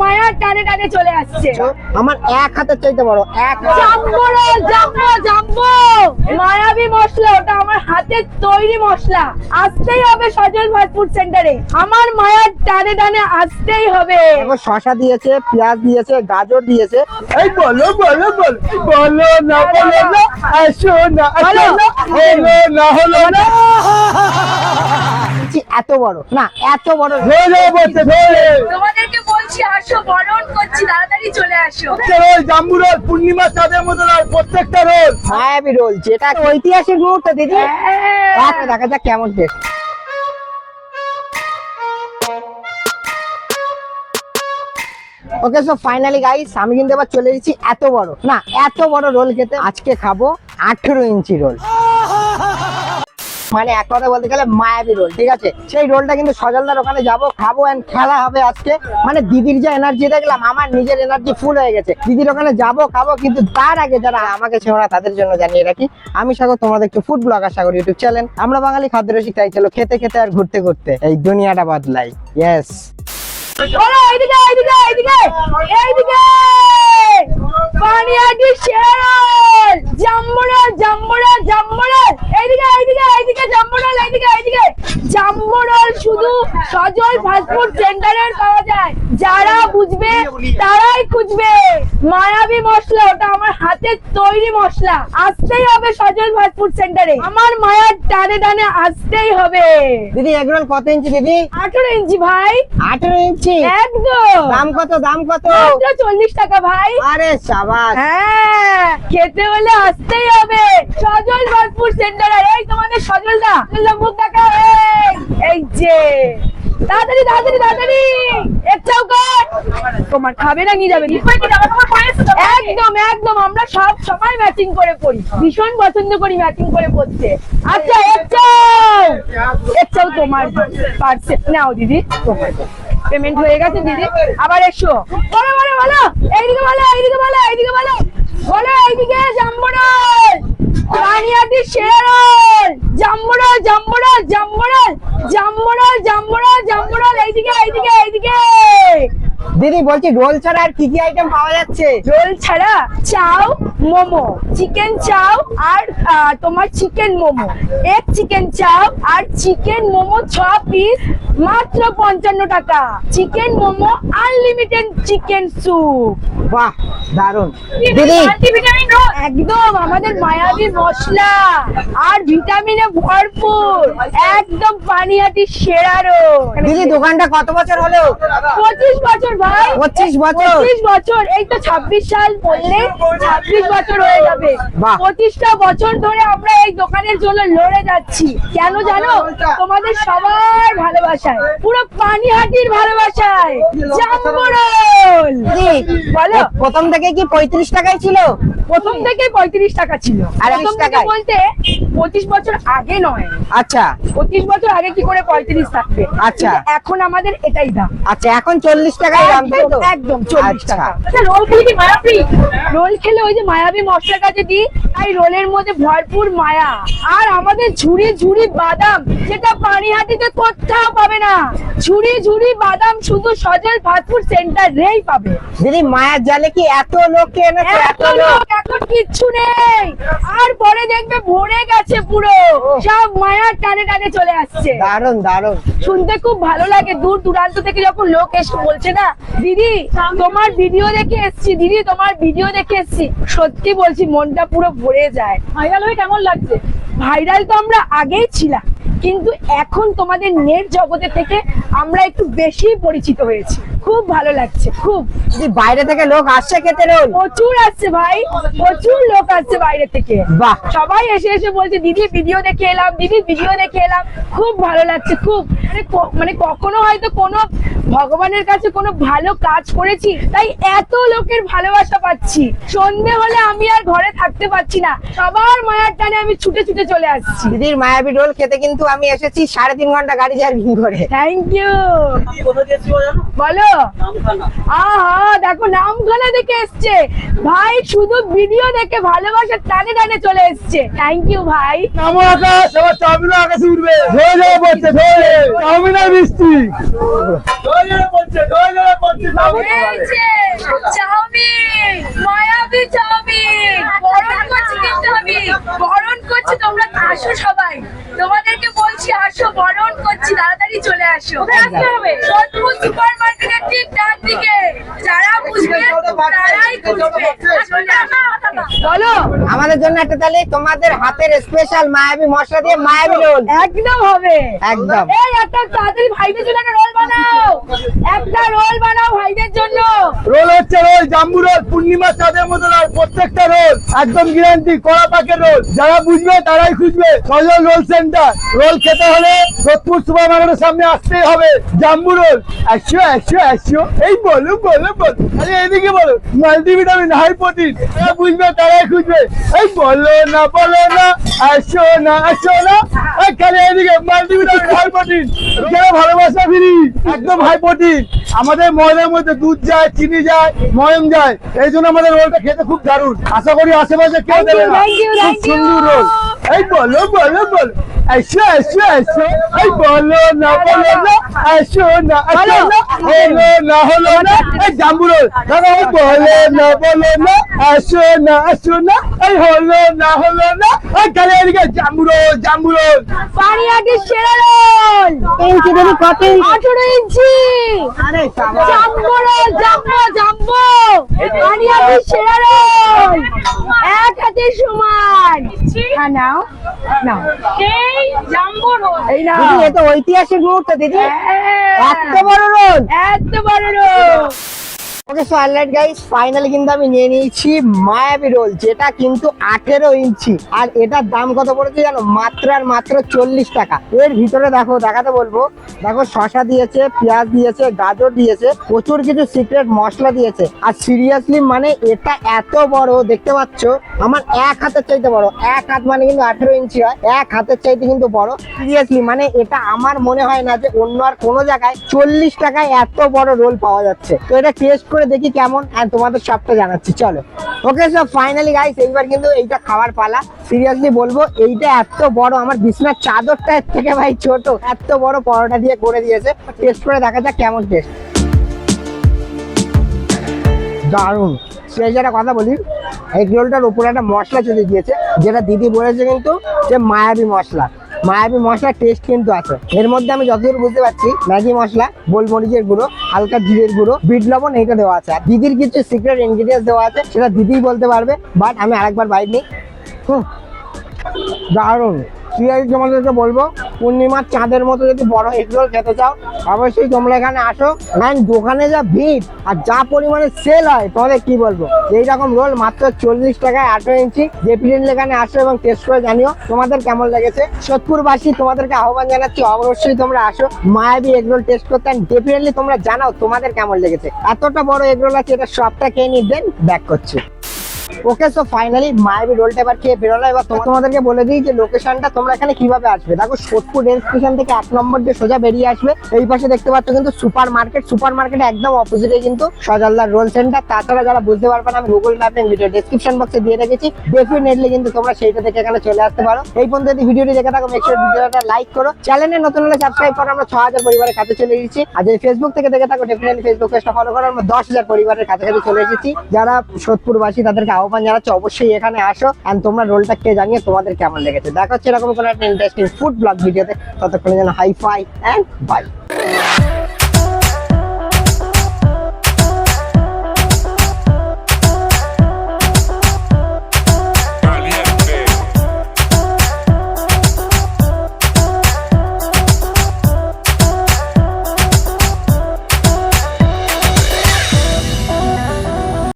মায়ার টানে টানে চলে আসছে। আমার এক হাতে চাইতে বড় এক জাম্বো জাম্বো জাম্বো। মায়াবী মশলা ওটা আমার হাতের তৈরি মশলা। আসতেই হবে সজল ফুড সেন্টারে আমার মায়ার টানে টানে আসতেই হবে। শশা দিয়েছে পেঁয়াজ দিয়েছে গাজর দিয়েছে। এই বলো বলো বলো বলো না বলো না আসো না আসো না হলো না হলো না। এত বড় না এত বড়। ধরে বসে ধরে। তোমাদেরকে বলছি আসো বরণ করছি তাড়াতাড়ি চলে আসো। রোল জাম্বু রোল পূর্ণিমা চাঁদের মতো রোল প্রত্যেকটা রোল রোল যেটা ঐতিহাসিক মুহূর্ত দিদি? হ্যাঁ। এক দেখা যাক কেমন test okay so finally guys আমি কিন্তু এবার চলে এসেছি এত বড়। না এত বড় রোল খেতে। আজকে খাব আঠেরো ইঞ্চি রোল। মানে এক কথা বলতে গেলে মায়াবী রোল, ঠিক আছে? সেই রোলটা কিন্তু সজলদার ওখানে যাব, খাব এন্ড খেলা হবে আজকে। মানে দিদির যে এনার্জি দেখলাম আমার নিজের এনার্জি ফুল হয়ে গেছে। দিদির ওখানে যাব, খাব, কিন্তু তার আগে যারা আমাকে না, তাদের জন্য জানিয়ে রাখি, আমি সাগর তোমাদের একটু food blogger Sagar YouTube channel আমরা বাঙালি খাদ্য রসিক, তাই চলো খেতে খেতে আর ঘুরতে ঘুরতে এই দুনিয়াটা বদলাই। ইয়েস এইদিকে এইদিকে এইদিকে এইদিকে! পানিয়াটি শেরল জাম্বুরাল জাম্বুরাল জাম্বুরাল এইদিকে এইদিকে এইদিকে জাম্বুরাল এইদিকে এইদিকে। জাম্বুরাল শুধু সজল ফাস্টফুড সেন্টারের পাওয়া যায়। যারা বুঝবে তারাই খুঁজবে। মায়াবী মশলা ওটা আমার হাতের তৈরি মশলা। আসতেই হবে সজল ফাস্টফুড সেন্টারে আমার মায়ার টানে টানে আসতেই হবে। দিদি এগ রোল কত ইঞ্চি দিদি? আঠেরো ইঞ্চি ভাই। আঠেরো ইঞ্চি? একদম। দাম কত দাম কত? চল্লিশ টাকা ভাই। আরে সাবাস। হ্যাঁ খেতে হলে আসতেই হবে। সজল ফাস্টফুড সেন্টারে এই তোমাদের সজলদা। সজলদা মুখ দেখা এই এই কর তোমার পড়তে আচ্ছা পেমেন্ট হয়ে গেছে, দিদি। আবার এসো। বলো বলো বলো। এইদিকে বলো এইদিকে বলো এইদিকে বলো। বলো, এইদিকে রানিয়াটি শেরল জাম্বুরাল জাম্বুরাল জাম্বুরাল জাম্বুরাল জাম্বুরাল জাম্বুরাল এইদিকে এইদিকে এইদিকে দিদি বলছি রোল ছাড়া আর কি কি আইটেম পাওয়া যাচ্ছে? রোল ছাড়া চাও মোমো। চিকেন চাও আর তোমার চিকেন মোমো। এক চিকেন চাও আর চিকেন মোমো ছ পিস মাত্র পঞ্চান্ন টাকা। Chicken momo unlimited chicken soup বাহ দারুণ দিদি একদম আমাদের মায়াবী মশলা। আর ভিটামিনে ভরপুর একদম পানিহাটি সেরা রোল। দিদি দোকানটা কত বছর হলো? পঁচিশ বছর ভাই। 25 বছর? পঁচিশ বছর এই তো ছাব্বিশ সাল বললে ছাব্বিশ বছর হয়ে যাবে। বাহ। পঁচিশটা বছর ধরে আমরা এই দোকানের জন্য লড়ে যাচ্ছি। কেন জানো? তোমাদের সবার ভালোবাসায় পুরো পানিহাটির ভালোবাসায়। বলো। প্রথম থেকে কি পঁয়ত্রিশ টাকায় ছিল? প্রথম থেকে পঁয়ত্রিশ টাকা ছিল। আর প্রথম 20 থেকে বলতে পঁচিশ বছর আগে নয়। আচ্ছা। পঁচিশ বছর আগে কি করে পঁয়ত্রিশ থাকবে? আচ্ছা। এখন আমাদের এটাই দাম। আচ্ছা এখন চল্লিশ টাকায় দাম একদম, চল্লিশ আচ্ছা। টাকা। আচ্ছা রোল খেলে কি মায়াবী? রোল খেলে ওই যে মায়াবী মশলা কাছে দিই তাই রোলের মধ্যে ভরপুর মায়া। আর আমাদের ঝুড়ি ঝুড়ি বাদাম যেটা পানিহাটিতে কোথাও পাবে না। ঝুড়ি ঝুড়ি বাদাম শুধু সজল ফাস্টফুড সেন্টার রেই পাবে। দিদি মায়ের জালে কি এত এনেছে? এত লোক এখন কিচ্ছু নেই। আর পরে দেখবে ভরে গেছে পুরো। সব মায়ার টানে টানে চলে আসছে। দারুণ দারুণ শুনতে খুব ভালো লাগে। দূর দূরান্ত থেকে যখন লোক এসে বলছে না দিদি তোমার ভিডিও দেখে এসছি দিদি তোমার ভিডিও দেখে এসছি। সত্যি বলছি মনটা পুরো ভরে যায়। ভাইরাল হয়ে কেমন লাগছে? ভাইরাল তো আমরা আগেই ছিলাম, কিন্তু এখন তোমাদের নেট জগতে থেকে আমরা একটু বেশি পরিচিত হয়েছি। খুব ভালো লাগছে খুব। বাইরে থেকে লোক আসছে খেতে রোল? প্রচুর আসছে ভাই প্রচুর লোক আসছে বাইরে থেকে। বাহ। সবাই এসে এসে বলছে দিদি ভিডিও দেখে এলাম দিদি ভিডিও দেখে এলাম। খুব ভালো লাগছে খুব। মানে মানে কখনো হয়তো কোনো ভগবানের কাছে কোনো ভালো কাজ করেছি তাই এত লোকের ভালোবাসা পাচ্ছি। সন্ধে হলে আমি আর ঘরে থাকতে পারছি না। সবার মায়ার টানে আমি ছুটে ছুটে চলে আসছি। দিদির মায়াবী রোল খেতে কিন্তু আমি এসেছি সাড়ে তিন ঘণ্টা গাড়ি জার্কিং করে থ্যাংক ইউ বলো। আহা দেখো নামখানা দেখে এসছে। ভাই শুধু ভিডিও দেখে ভালোবাসার টানে টানে চলে এসছে। থ্যাংক ইউ ভাই। নামো আকাশ আবার চাউমিন আকাশে উঠবে ধরে ধরে পড়ছে ধরে চাউমিন আর মিষ্টি ধরে ধরে চাউমিন মায়াবী চাউমিন। বরণ করছি কিন্তু আমি। বরণ করছি তোমরা আসো সবাই। তোমাদেরকে বলছি আসো বরণ করছি। তাড়াতাড়ি চলে আসো। সোদপুর সুপার মার্কেটের ঠিক ডান দিকে যারা বুঝবে তারাই বুঝবে। বলো। আমাদের জন্য একটা তাহলে তোমাদের হাতের স্পেশাল মায়াবী মশলা দিয়ে মায়াবী রোল। একদম হবে। একদম। এই একটা তাড়াতাড়ি ভাইদের জন্য একটা রোল বানাও। একটা রোল বানাও ভাইদের জন্য। রোল হচ্ছে রোল, জাম্বু রোল পূর্ণিমা চাঁদের মতো রোল, প্রত্যেকটা রোল, একদম গ্যারান্টি কড়া পাকের রোল। যারা বুঝবে, তারাই খুঁজবে। সজল রোল সেন্টার রোল খেতে হলে সোদপুর সুপার মার্কেটের সামনে আসতেই হবে। জাম্বু রোল, একশো একশো একশো। এই বলো বলো বলো। আরে এদিকে বলো মাল্টিভিটামিন হাই প্রোটিন যারা বুঝবে, তারাই খুঁজবে। এই বলো না বলো না, আসো না আসো না। খালি এদিকে মাল্টিভিটামিন হাই প্রোটিন যারা ভালোবাসা ফিরি, একদম হাই প্রোটিন আমাদের ময়দার মধ্যে দুধ যায়, চিনি যায় ময়ম যায় এই জন্য আমাদের রোলটা খেতে খুব দারুণ। আশা করি আশেপাশে কেউ দেবে না। খুব সুন্দর রোল। এই বলো বলো বলো এসো এসো এসো এই বলো না বলো না এসো না আসো না হলো না হলো না এই জাম্বু রোল দাদা এই বলো না বলো না এসো না আসো না এই হলো না হলো না এই খালি এদিকে জাম্বু রোল জাম্বু রোল পানিয়াটির সেরা রোল ইঞ্চি দেবি কত আঠেরো ইঞ্চি। আরে সাবাস। জাম্বো জাম্বো পানিয়াটির সেরা রোল এক হাতে সমান। হ্যাঁ নাও। নাও জাম্বো রোল এই নাও। দিদি এটা ঐতিহাসিক মুহূর্ত দিদি। হ্যাঁ। এত বড় রোল এত বড় roll okay so guys finally কিন্তু আমি নিয়ে নিয়েছি মায়াবী রোল, যেটা কিন্তু আঠেরো ইঞ্চি। আর এটার দাম কত পড়েছে জানো? মাত্র আর মাত্র চল্লিশ টাকা। এর ভিতরে দেখো, দেখাতে বলব, দেখো শশা দিয়েছে, পেঁয়াজ দিয়েছে, গাজর দিয়েছে, প্রচুর কিছু সিক্রেট মশলা দিয়েছে। আর সিরিয়াসলি মানে এটা এত বড়, দেখতে পাচ্ছ? আমার এক হাতের চাইতে বড়। এক হাত মানে কিন্তু আঠেরো ইঞ্চি হয়, এক হাতের চাইতে কিন্তু বড়। সিরিয়াসলি মানে এটা আমার মনে হয় না যে অন্য আর কোনো জায়গায় চল্লিশ টাকায় এত বড় রোল পাওয়া যাচ্ছে। তো এটা টেস্ট করে দেখি কেমন আর তোমাদের সবটা জানাচ্ছি, চলো। ওকে সব ফাইনালি গাইস এইবার কিন্তু এইটা খাওয়ার পালা। সিরিয়াসলি বলব, এইটা এত বড়, আমার বিছনার চাদরটা এর থেকে ভাই ছোট, এত বড় পরোটা দিয়ে করে দিয়েছে। টেস্ট করে দেখা যাক কেমন টেস্ট দারুণ। সেই যেটা কথা বলি এগ রোলটার উপরে একটা মশলা চলে দিয়েছে, যেটা দিদি বলেছে কিন্তু যে মায়াবী মশলা। মায়াবী মশলার টেস্ট কিন্তু আছে। এর মধ্যে আমি যতদূর বুঝতে পারছি, ম্যাগি মশলা, গোলমরিচের গুঁড়ো, হালকা জিরের গুঁড়ো, বিট লবণ এইটা দেওয়া আছে। আর দিদির কিছু সিক্রেট ইনগ্রিডিয়েন্টস দেওয়া আছে, সেটা দিদিই বলতে পারবে বাট আমি আরেকবার বাইট নিই। দারুণ। সিরিয়ালি তোমাদেরকে বলব পূর্ণিমার চাঁদের মতো যদি বড় এগরোল খেতে চাও, অবশ্যই তোমরা এখানে আসো। কারণ দোকানে যা ভিড় আর যা পরিমাণে সেল হয়, তোমাদের কি বলব? এইরকম রোল মাত্র চল্লিশ টাকায় আঠেরো ইঞ্চি। ডেফিনেটলি এখানে আসো এবং টেস্ট করে জানিও তোমাদের কেমন লেগেছে। সোদপুরবাসী তোমাদেরকে আহ্বান জানাচ্ছি, অবশ্যই তোমরা আসো। মায়াবী এগরোল টেস্ট করতে ডেফিনেটলি তোমরা জানাও তোমাদের কেমন লেগেছে। এতটা বড় এগরোল আছে, এটা সবটা খেয়ে নিয়ে দেন ব্যাক করছে। ওকে সো ফাইনালি মায়াবী রোলটা এবার খেয়ে বেরোলো। এবার তোমা- তোমাদেরকে বলে দিই যে লোকেশনটা তোমরা এখানে কীভাবে আসবে। দেখো, সোদপুর রেল স্টেশন থেকে এক নম্বর দিয়ে সোজা বেরিয়ে আসবে, এই পাশে দেখতে পাচ্ছ কিন্তু সুপার মার্কেট সুপার মার্কেট একদম অপোজিটে কিন্তু সজালদার রোল সেন্টার তাছাড়া যারা বুঝতে পারবে না, আমি গুগল ম্যাপে ভিডিও ডেসক্রিপশন বক্সে দিয়ে রেখেছি। ডেফিনেটলি কিন্তু তোমরা সেইটা থেকে এখানে চলে আসতে পারো। এই পর্যন্ত যদি ভিডিওটি দেখে থাকো মেক্সিওর ভিডিওটা লাইক করো। চ্যানেলে নতুন হলে সাবস্ক্রাইব করো। আমরা ছ হাজার পরিবারের কাছে চলে এসেছি। আর যদি ফেসবুক থেকে দেখে থাকো ডেফিনেটলি ফেসবুক পেজটা ফলো করো। আমরা দশ হাজার পরিবারের কাছাকাছি চলে এসেছি। যারা সোদপুরবাসী, তাদেরকে আহ্বান জানাচ্ছি, অবশ্যই এখানে আসো। অ্যান্ড তোমরা রোলটা কে জানিয়ে, তোমাদের কেমন লেগেছে? দেখা হচ্ছে এরকম কোনো একটা ইন্টারেস্টিং ফুড ব্লগ ভিডিওতে ততক্ষণে যেন হাই ফাই অ্যান্ড বাই